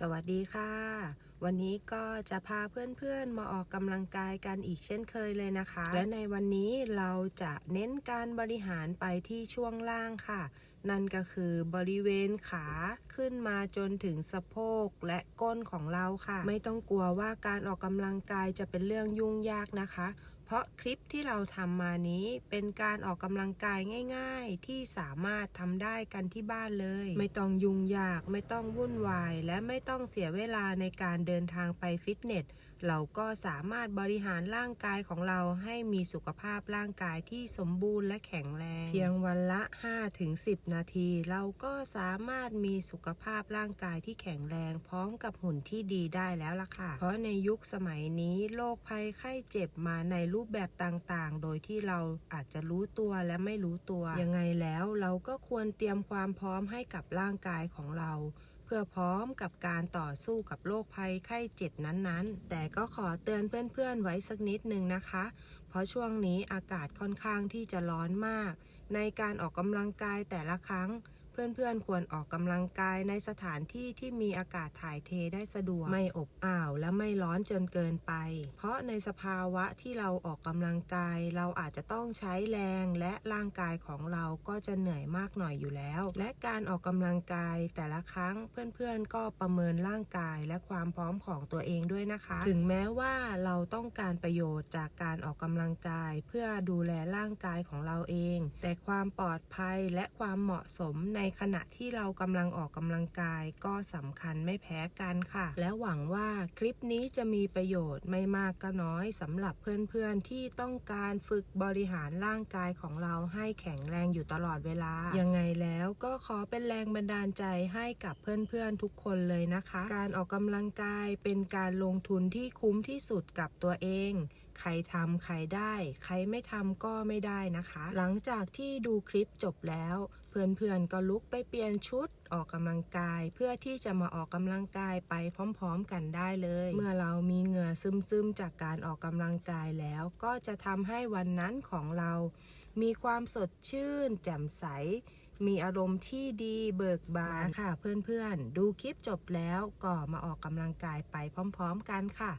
สวัสดีค่ะ วันนี้ก็จะพาเพื่อนๆมาออกกำลังกายกันอีกเช่นเคยเลยนะคะ และในวันนี้เราจะเน้นการบริหารไปที่ช่วงล่างค่ะ นั่นก็คือบริเวณขาขึ้นมาจนถึงสะโพกและก้นของเราค่ะ ไม่ต้องกลัวว่าการออกกำลังกายจะเป็นเรื่องยุ่งยากนะคะ เพราะคลิปที่เราทำมานี้เป็นการออกกำลังกายง่าย ๆ ที่สามารถทำได้กันที่บ้านเลย ไม่ต้องยุ่งยากไม่ต้องวุ่นวาย และไม่ต้องเสียเวลาในการเดินทางไปฟิตเนส เราก็สามารถบริหารร่างกายของเราให้มีสุขภาพร่างกายที่สมบูรณ์และแข็งแรง เพียงวันละ 5-10 นาที เราก็สามารถมีสุขภาพร่างกายที่แข็งแรง พร้อมกับหุ่นที่ดีได้แล้วล่ะค่ะ เพราะในยุคสมัยนี้โรคภัยไข้เจ็บมาในรูปแบบต่างๆ โดยที่เราอาจจะรู้ตัวและไม่รู้ตัว ยังไงแล้วเราก็ควรเตรียมความพร้อมให้กับร่างกายของเรา เพื่อพร้อมกับการต่อสู้กับโรคภัยไข้เจ็บนั้นๆ แต่ก็ขอเตือนเพื่อนๆไว้สักนิดหนึ่งนะคะ เพราะช่วงนี้อากาศค่อนข้างที่จะร้อนมาก ในการออกกำลังกายแต่ละครั้ง เพื่อนๆ ควรออกกำลังกายในสถานที่ที่มีอากาศถ่ายเทได้สะดวก ไม่อบอ้าวและไม่ร้อนจนเกินไป เพราะในสภาวะที่เราออกกำลังกาย เราอาจจะต้องใช้แรงและร่างกายของเราก็จะเหนื่อยมากหน่อยอยู่แล้ว และการออกกำลังกายแต่ละครั้งเพื่อนๆ ก็ประเมินร่างกายและความพร้อมของตัวเองด้วยนะคะ ถึงแม้ว่าเราต้องการประโยชน์จากการออกกำลังกาย เพื่อดูแลร่างกายของเราเอง แต่ความปลอดภัยและความเหมาะสมในขณะที่เรากำลังออกกำลังกายก็สำคัญไม่แพ้กันค่ะ และหวังว่าคลิปนี้จะมีประโยชน์ไม่มากก็น้อยสำหรับเพื่อนๆที่ต้องการฝึกบริหารร่างกายของเราให้แข็งแรงอยู่ตลอดเวลา ยังไงแล้วก็ขอเป็นแรงบันดาลใจให้กับเพื่อนๆทุกคนเลยนะคะ การออกกำลังกายเป็นการลงทุนที่คุ้มที่สุดกับตัวเอง ใครทำใครได้ ใครไม่ทำก็ไม่ได้นะคะ หลังจากที่ดูคลิปจบแล้ว เพื่อนๆก็ลุกไปเปลี่ยนชุดออกกำลังกาย เพื่อที่จะมาออกกำลังกายไปพร้อมๆกันได้เลย เมื่อเรามีเหงื่อซึมๆจากการออกกำลังกายแล้ว ก็จะทำให้วันนั้นของเรา มีความสดชื่น แจ่มใสมีอารมณ์ที่ดีเบิกบานค่ะเพื่อนๆ ดูคลิปจบแล้วก็มาออกกำลังกายไปพร้อมๆกันค่ะ